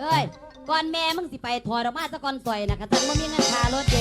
เอ้ยก่อนแม่มึงสิไปถอดออกมาซะก่อนสอยนะกระทั่งบ่มีเงินค่ารถเ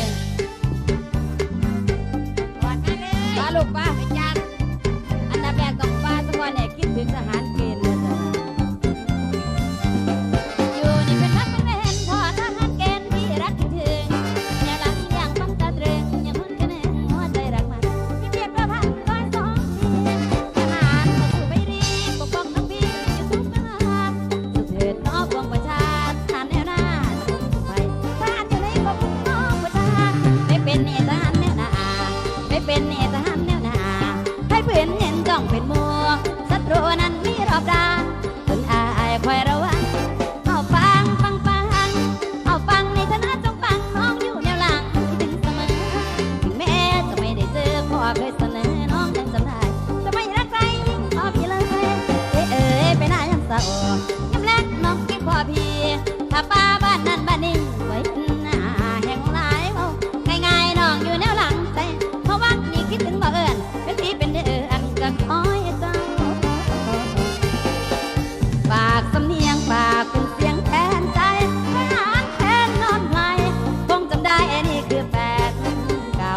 เป็นเนทหามแนวหนาให้เพื่อนเห็นจ้องเป็นมัวศัตรูนั้นมีรอบด้า ได้นี่คือแฟนเก่า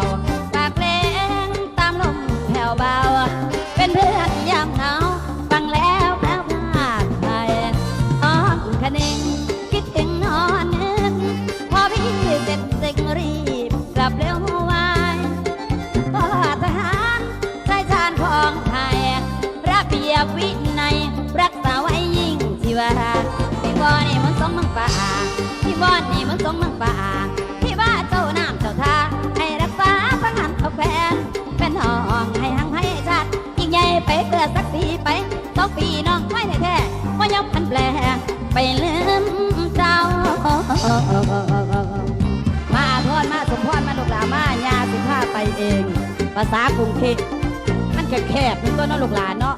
ฝากเพลงตามลมแผ่วเบา เป็นเพื่อนยามหงาวฟังแล้วแพ้วพลาดไปอ้อนคะนึงคิดถึงนอนนึกพอพี่เสร็จจึงรีบกลับเร็วไวพ่อทหารชายชาญของไทยระเบียบวินัยรักษาไว้ยิ่งชีวาพี่บอนี่มันสองมังป่าพี่บอนี่มันสองมังป่า ไปลืมเจ้า มาทอนมาสมพรมาลูกหลามาญาสิพาไปเอง ภาษากรุงเทพมันแคบๆนี่ตัวน้องลูกหลานเนาะ